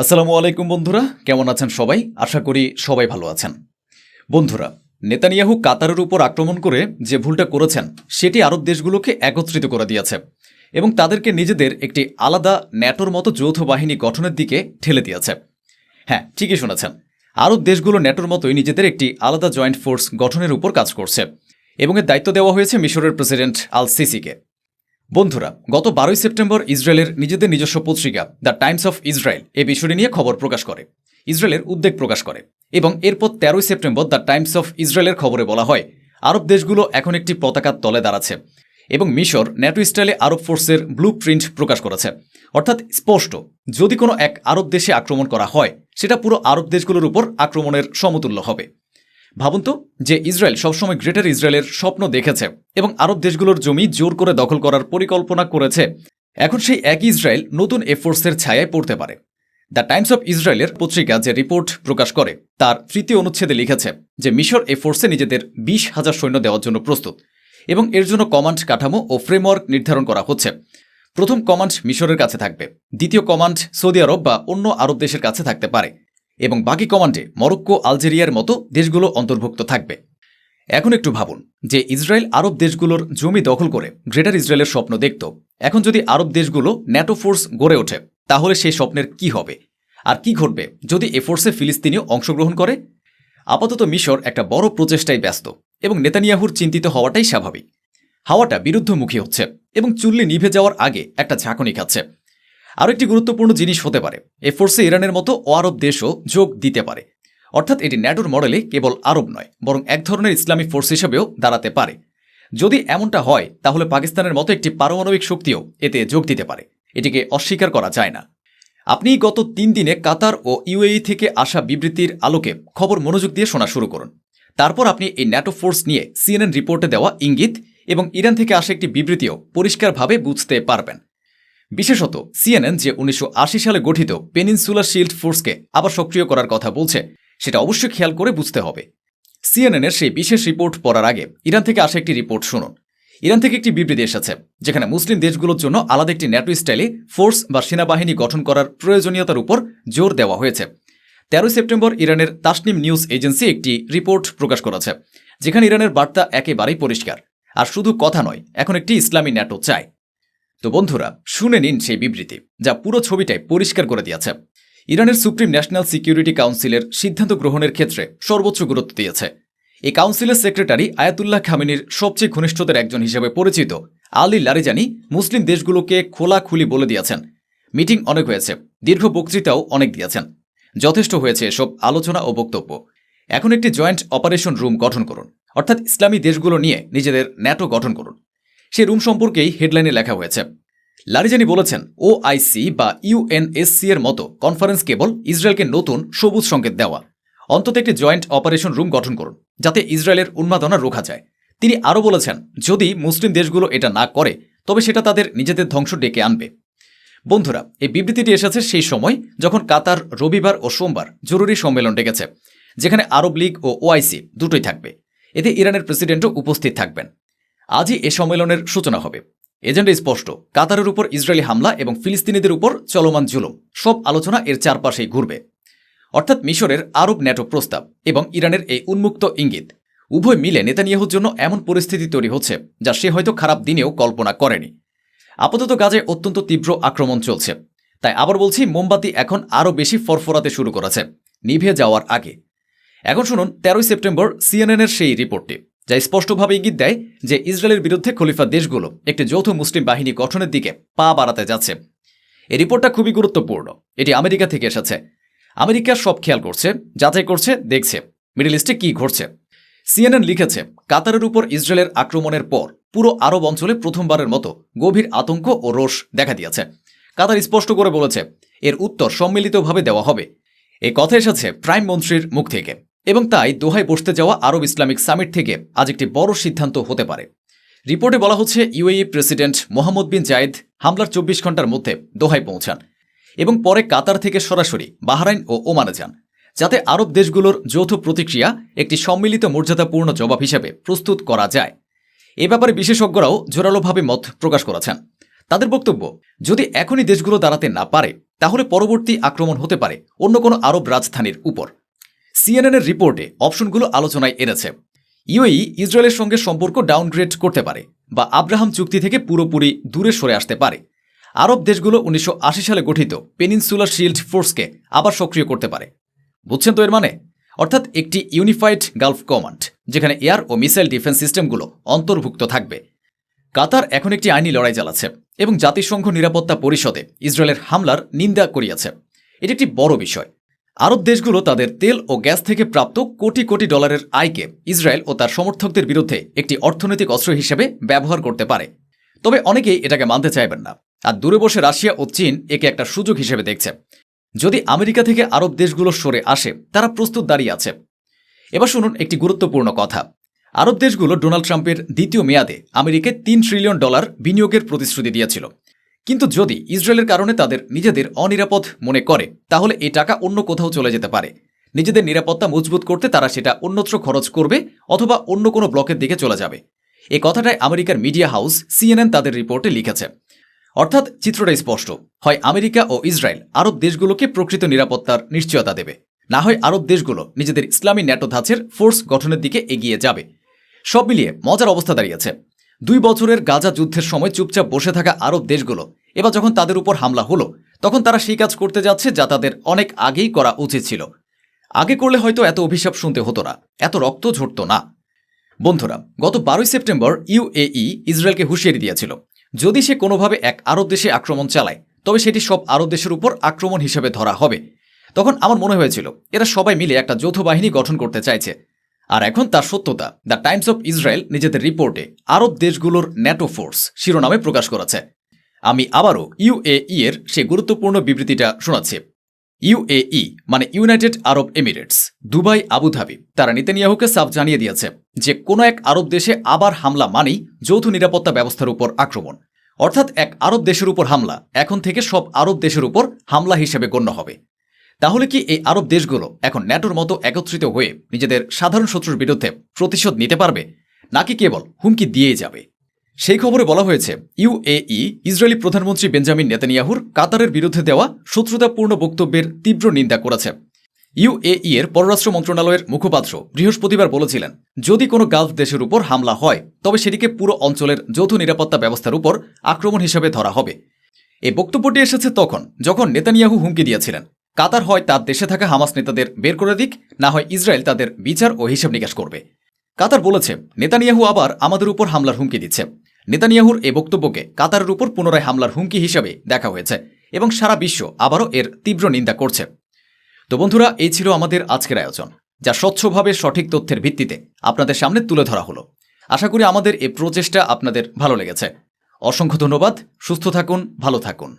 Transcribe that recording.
আসসালামু আলাইকুম বন্ধুরা, কেমন আছেন সবাই? আশা করি সবাই ভালো আছেন। বন্ধুরা, নেতানিয়াহু কাতারের উপর আক্রমণ করে যে ভুলটা করেছেন, সেটি আরব দেশগুলোকে একত্রিত করে দিয়েছে এবং তাদেরকে নিজেদের একটি আলাদা ন্যাটোর মতো যৌথ বাহিনী গঠনের দিকে ঠেলে দিয়েছে। হ্যাঁ ঠিকই শুনেছেন। আরব দেশগুলো ন্যাটোর মতোই নিজেদের একটি আলাদা জয়েন্ট ফোর্স গঠনের উপর কাজ করছে এবং এর দায়িত্ব দেওয়া হয়েছে মিশরের প্রেসিডেন্ট আল সিসিকে বন্ধুরা, গত বারোই সেপ্টেম্বর ইসরায়েলের নিজেদের নিজস্ব পত্রিকা, দ্য টাইমস অফ ইসরায়েল, এ বিষয়টি নিয়ে খবর প্রকাশ করে। ইসরায়েলের উদ্বেগ প্রকাশ করে। এবং এরপর তেরোই সেপ্টেম্বর দ্য টাইমস অফ ইসরায়েলের খবরে বলা হয়, আরব দেশগুলো এখন একটি পতাকার তলে দাঁড়াচ্ছে। এবং মিশর, ন্যাটো স্টাইলে আরব ফোর্সের ব্লু প্রিন্ট প্রকাশ করেছে। অর্থাৎ স্পষ্ট, যদি কোনো এক আরব দেশে আক্রমণ করা হয়, সেটা পুরো আরব দেশগুলোর উপর আক্রমণের সমতুল্য হবে। ভাবুন তো যে ইসরায়েল সবসময় গ্রেটার ইসরায়েলের স্বপ্ন দেখেছে এবং আরব দেশগুলোর জমি জোর করে দখল করার পরিকল্পনা করেছে। এখন সেই একই ইসরায়েল নতুন এফোর্সের ছায়ায় পড়তে পারে। দ্য টাইমস অফ ইসরায়েলের পত্রিকা যে রিপোর্ট প্রকাশ করে, তার তৃতীয় অনুচ্ছেদে লিখেছে যে মিশর এফোর্সে নিজেদের বিশ হাজার সৈন্য দেওয়ার জন্য প্রস্তুত এবং এর জন্য কমান্ড কাঠামো ও ফ্রেমওয়ার্ক নির্ধারণ করা হচ্ছে। প্রথম কমান্ড মিশরের কাছে থাকবে, দ্বিতীয় কমান্ড সৌদি আরব বা অন্য আরব দেশের কাছে থাকতে পারে। এবং বাকি কমান্ডে মরক্কো আলজেরিয়ার মতো দেশগুলো অন্তর্ভুক্ত থাকবে। এখন একটু ভাবুন যে ইসরায়েল আরব দেশগুলোর জমি দখল করে গ্রেটার ইসরায়েলের স্বপ্ন দেখত। এখন যদি আরব দেশগুলো ন্যাটো ফোর্স গড়ে ওঠে, তাহলে সেই স্বপ্নের কি হবে? আর কি ঘটবে যদি এ ফোর্সে ফিলিস্তিনিও অংশগ্রহণ করে? আপাতত মিশর একটা বড় প্রচেষ্টায় ব্যস্ত এবং নেতানিয়াহুর চিন্তিত হওয়াটাই স্বাভাবিক। হাওয়াটা বিরুদ্ধমুখী হচ্ছে এবং চুল্লি নিভে যাওয়ার আগে একটা ঝাঁকুনি খাচ্ছে। আরও একটি গুরুত্বপূর্ণ জিনিস হতে পারে। এ ফোর্সে ইরানের মতো ও আরব দেশও যোগ দিতে পারে। অর্থাৎ এটি ন্যাটোর মডেলে কেবল আরব নয়, বরং এক ধরনের ইসলামী ফোর্স হিসেবেও দাঁড়াতে পারে। যদি এমনটা হয়, তাহলে পাকিস্তানের মতো একটি পারমাণবিক শক্তিও এতে যোগ দিতে পারে। এটিকে অস্বীকার করা যায় না। আপনি গত তিন দিনে কাতার ও ইউএই থেকে আসা বিবৃতির আলোকে খবর মনোযোগ দিয়ে শোনা শুরু করুন। তারপর আপনি এই ন্যাটো ফোর্স নিয়ে সিএনএন রিপোর্টে দেওয়া ইঙ্গিত এবং ইরান থেকে আসা একটি বিবৃতিও পরিষ্কারভাবে বুঝতে পারবেন। বিশেষত সিএনএন যে উনিশশো আশি সালে গঠিত পেনিনসুলার শিল্ড ফোর্সকে আবার সক্রিয় করার কথা বলছে, সেটা অবশ্যই খেয়াল করে বুঝতে হবে। সিএনএনের সেই বিশেষ রিপোর্ট পড়ার আগে ইরান থেকে আসা একটি রিপোর্ট শুনুন। ইরান থেকে একটি বিবৃতি এসেছে, যেখানে মুসলিম দেশগুলোর জন্য আলাদা একটি ন্যাটো স্টাইলে ফোর্স বা সেনাবাহিনী গঠন করার প্রয়োজনীয়তার উপর জোর দেওয়া হয়েছে। তেরোই সেপ্টেম্বর ইরানের তাসনিম নিউজ এজেন্সি একটি রিপোর্ট প্রকাশ করেছে, যেখানে ইরানের বার্তা একেবারেই পরিষ্কার। আর শুধু কথা নয়, এখন একটি ইসলামী ন্যাটো চায় তো বন্ধুরা, শুনে নিন সেই বিবৃতি, যা পুরো ছবিটাই পরিষ্কার করে দিয়েছে। ইরানের সুপ্রিম ন্যাশনাল সিকিউরিটি কাউন্সিলের সিদ্ধান্ত গ্রহণের ক্ষেত্রে সর্বোচ্চ গুরুত্ব দিয়েছে। এই কাউন্সিলের সেক্রেটারি আয়াতুল্লাহ খামিনির সবচেয়ে ঘনিষ্ঠদের একজন হিসেবে পরিচিত আলী লারিজানি মুসলিম দেশগুলোকে খোলাখুলি বলে দিয়েছেন। মিটিং অনেক হয়েছে, দীর্ঘ বক্তৃতাও অনেক দিয়েছেন। যথেষ্ট হয়েছে এসব আলোচনা ও বক্তব্য। এখন একটি জয়েন্ট অপারেশন রুম গঠন করুন, অর্থাৎ ইসলামী দেশগুলো নিয়ে নিজেদের ন্যাটো গঠন করুন। সেই রুম সম্পর্কেই হেডলাইনে লেখা হয়েছে। লারিজানি বলেছেন ওআইসি বা ইউএনএসসি এর মতো কনফারেন্স কেবল ইসরায়েলকে নতুন সবুজ সংকেত দেওয়া। অন্তত একটি জয়েন্ট অপারেশন রুম গঠন করুন, যাতে ইসরায়েলের উন্মাদনা রোখা যায়। তিনি আরও বলেছেন, যদি মুসলিম দেশগুলো এটা না করে, তবে সেটা তাদের নিজেদের ধ্বংস ডেকে আনবে। বন্ধুরা, এই বিবৃতিটি এসেছে সেই সময় যখন কাতার রবিবার ও সোমবার জরুরি সম্মেলন ডেকেছে, যেখানে আরব লীগ ও ওআইসি দুটোই থাকবে। এতে ইরানের প্রেসিডেন্টও উপস্থিত থাকবেন। আজই এ সম্মেলনের সূচনা হবে। এজেন্ডা স্পষ্ট। কাতারের উপর ইসরায়েলি হামলা এবং ফিলিস্তিনিদের উপর চলমান জুলুম। সব আলোচনা এর চারপাশেই ঘুরবে। অর্থাৎ মিশরের আরব ন্যাটো প্রস্তাব এবং ইরানের এই উন্মুক্ত ইঙ্গিত। উভয় মিলে নেতানিয়াহুর জন্য এমন পরিস্থিতি তৈরি হচ্ছে যা সে হয়তো খারাপ দিনেও কল্পনা করেনি। আপাতত গাজে অত্যন্ত তীব্র আক্রমণ চলছে। তাই আবার বলছি, মোমবাতি এখন আরও বেশি ফরফরাতে শুরু করেছে। নিভে যাওয়ার আগে। এখন শুনুন, তেরোই সেপ্টেম্বর সিএনএনের সেই রিপোর্টটি। যা স্পষ্টভাবে ইঙ্গিত দেয় যে ইসরায়েলের বিরুদ্ধে খলিফা দেশগুলো একটি যৌথ মুসলিম বাহিনী গঠনের দিকে পা বাড়াতে যাচ্ছে। এই রিপোর্টটা খুবই গুরুত্বপূর্ণ। এটি আমেরিকা থেকে এসেছে। আমেরিকা সব খেয়াল করছে, যাচাই করছে, দেখছে। মিডল ইস্টে কি ঘটছে? সিএনএন লিখেছে, কাতারের উপর ইসরায়েলের আক্রমণের পর পুরো আরব অঞ্চলে প্রথমবারের মতো গভীর আতঙ্ক ও রোষ দেখা দিয়েছে। কাতার স্পষ্ট করে বলেছে, এর উত্তর সম্মিলিতভাবে দেওয়া হবে। এই কথা এসেছে প্রাইম মন্ত্রীর মুখ থেকে। এবং তাই দোহায় বসতে যাওয়া আরব ইসলামিক সামিট থেকে আজ একটি বড় সিদ্ধান্ত হতে পারে। রিপোর্টে বলা হচ্ছে, UAE president Mohammed bin Zayed হামলার চব্বিশ ঘণ্টার মধ্যে দোহায় পৌঁছান এবং পরে কাতার থেকে সরাসরি বাহরাইন ও ওমানে যান, যাতে আরব দেশগুলোর যৌথ প্রতিক্রিয়া একটি সম্মিলিত মর্যাদাপূর্ণ জবাব হিসেবে প্রস্তুত করা যায়। এ ব্যাপারে বিশেষজ্ঞরাও জোরালোভাবে মত প্রকাশ করেছেন। তাদের বক্তব্য, যদি এখনই দেশগুলো দাঁড়াতে না পারে, তাহলে পরবর্তী আক্রমণ হতে পারে অন্য কোনো আরব রাজধানীর উপর। সিএনএনের রিপোর্টে অপশনগুলো আলোচনায় এনেছে। ইউএই ইসরায়েলের সঙ্গে সম্পর্ক ডাউনগ্রেড করতে পারে বা আব্রাহাম চুক্তি থেকে পুরোপুরি দূরে সরে আসতে পারে। আরব দেশগুলো উনিশশো আশি সালে গঠিত পেনিনসুলার শিল্ড ফোর্সকে আবার সক্রিয় করতে পারে। বুঝছেন তো এর মানে? অর্থাৎ একটি ইউনিফাইড গালফ কমান্ড, যেখানে এয়ার ও মিসাইল ডিফেন্স সিস্টেমগুলো অন্তর্ভুক্ত থাকবে। কাতার এখন একটি আইনি লড়াই চালাচ্ছে এবং জাতিসংঘ নিরাপত্তা পরিষদে ইসরায়েলের হামলার নিন্দা করিয়াছে। এটি একটি বড় বিষয়। আরব দেশগুলো তাদের তেল ও গ্যাস থেকে প্রাপ্ত কোটি কোটি ডলারের আয়কে ইসরায়েল ও তার সমর্থকদের বিরুদ্ধে একটি অর্থনৈতিক অস্ত্র হিসেবে ব্যবহার করতে পারে। তবে অনেকেই এটাকে মানতে চাইবেন না। আর দূরে বসে রাশিয়া ও চীন একে একটা সুযোগ হিসেবে দেখছে। যদি আমেরিকা থেকে আরব দেশগুলো সরে আসে, তারা প্রস্তুত দাঁড়িয়ে আছে। এবার শুনুন একটি গুরুত্বপূর্ণ কথা। আরব দেশগুলো ডোনাল্ড ট্রাম্পের দ্বিতীয় মেয়াদে আমেরিকায় তিন ট্রিলিয়ন ডলার বিনিয়োগের প্রতিশ্রুতি দিয়েছিল। কিন্তু যদি ইসরায়েলের কারণে তাদের নিজেদের অনিরাপদ মনে করে, তাহলে এই টাকা অন্য কোথাও চলে যেতে পারে। নিজেদের নিরাপত্তা মজবুত করতে তারা সেটা অন্যত্র খরচ করবে অথবা অন্য কোনো ব্লকের দিকে চলে যাবে। এ কথাটাই আমেরিকার মিডিয়া হাউস সিএনএন তাদের রিপোর্টে লিখেছে। অর্থাৎ চিত্রটা স্পষ্ট, হয় আমেরিকা ও ইসরায়েল আরব দেশগুলোকে প্রকৃত নিরাপত্তার নিশ্চয়তা দেবে। না হয় আরব দেশগুলো নিজেদের ইসলামী ন্যাটো ধাঁচের ফোর্স গঠনের দিকে এগিয়ে যাবে। সব মিলিয়ে মজার অবস্থা দাঁড়িয়েছে। দুই বছরের গাজা যুদ্ধের সময় চুপচাপ বসে থাকা আরব দেশগুলো। এবার যখন তাদের উপর হামলা হলো, তখন তারা সেই কাজ করতে যাচ্ছে যা তাদের অনেক আগেই করা উচিত ছিল। আগে করলে হয়তো এত অভিশাপ শুনতে হতো না, এত রক্ত ঝরত না। বন্ধুরা, গত বারোই সেপ্টেম্বর ইউএই ইসরায়েলকে হুঁশিয়ারি দিয়েছিল, যদি সে কোনোভাবে এক আরব দেশে আক্রমণ চালায়, তবে সেটি সব আরব দেশের উপর আক্রমণ হিসেবে ধরা হবে। তখন আমার মনে হয়েছিল, এরা সবাই মিলে একটা যৌথ বাহিনী গঠন করতে চাইছে। আর এখন তার সত্যতা দ্য টাইমস অফ ইসরায়েল নিজেদের রিপোর্টে আরব দেশগুলোর ন্যাটো ফোর্স শিরোনামে প্রকাশ করেছে। আমি আবারও ইউএই এর সে গুরুত্বপূর্ণ বিবৃতিটা শোনাচ্ছি। ইউএই মানে United Arab Emirates Dubai Abu Dhabi তারা নেতানিয়াহুকে সাফ জানিয়ে দিয়েছে যে, কোনো এক আরব দেশে আবার হামলা মানেই যৌথ নিরাপত্তা ব্যবস্থার উপর আক্রমণ। অর্থাৎ এক আরব দেশের উপর হামলা, এখন থেকে সব আরব দেশের উপর হামলা হিসেবে গণ্য হবে। তাহলে কি এই আরব দেশগুলো এখন ন্যাটোর মতো একত্রিত হয়ে নিজেদের সাধারণ শত্রুর বিরুদ্ধে প্রতিশোধ নিতে পারবে? নাকি কেবল হুমকি দিয়েই যাবে? সেই খবরে বলা হয়েছে ইউএই ইসরায়েলি প্রধানমন্ত্রী বেঞ্জামিন নেতানিয়াহুর কাতারের বিরুদ্ধে দেওয়া শত্রুতাপূর্ণ বক্তব্যের তীব্র নিন্দা করেছে। ইউএই এর পররাষ্ট্র মন্ত্রণালয়ের মুখপাত্র বৃহস্পতিবার বলেছিলেন, যদি কোনো গালফ দেশের উপর হামলা হয়, তবে সেটিকে পুরো অঞ্চলের যৌথ নিরাপত্তা ব্যবস্থার উপর আক্রমণ হিসেবে ধরা হবে। এই বক্তব্যটি এসেছে তখন, যখন নেতানিয়াহু হুমকি দিয়েছিলেন। কাতার হয় তার দেশে থাকা হামাস নেতাদের বের করে দিক, না হয় ইসরায়েল তাদের বিচার ও হিসাব নিকাশ করবে। কাতার বলেছে, নেতানিয়াহু আবার আমাদের উপর হামলার হুমকি দিচ্ছে। নেতানিয়াহুর এই বক্তব্যকে কাতারের উপর পুনরায় হামলার হুমকি হিসেবে দেখা হয়েছে এবং সারা বিশ্ব আবারও এর তীব্র নিন্দা করছে। তো বন্ধুরা, এই ছিল আমাদের আজকের আয়োজন, যা স্বচ্ছভাবে সঠিক তথ্যের ভিত্তিতে আপনাদের সামনে তুলে ধরা হলো। আশা করি আমাদের এই প্রচেষ্টা আপনাদের ভালো লেগেছে। অসংখ্য ধন্যবাদ, সুস্থ থাকুন, ভালো থাকুন।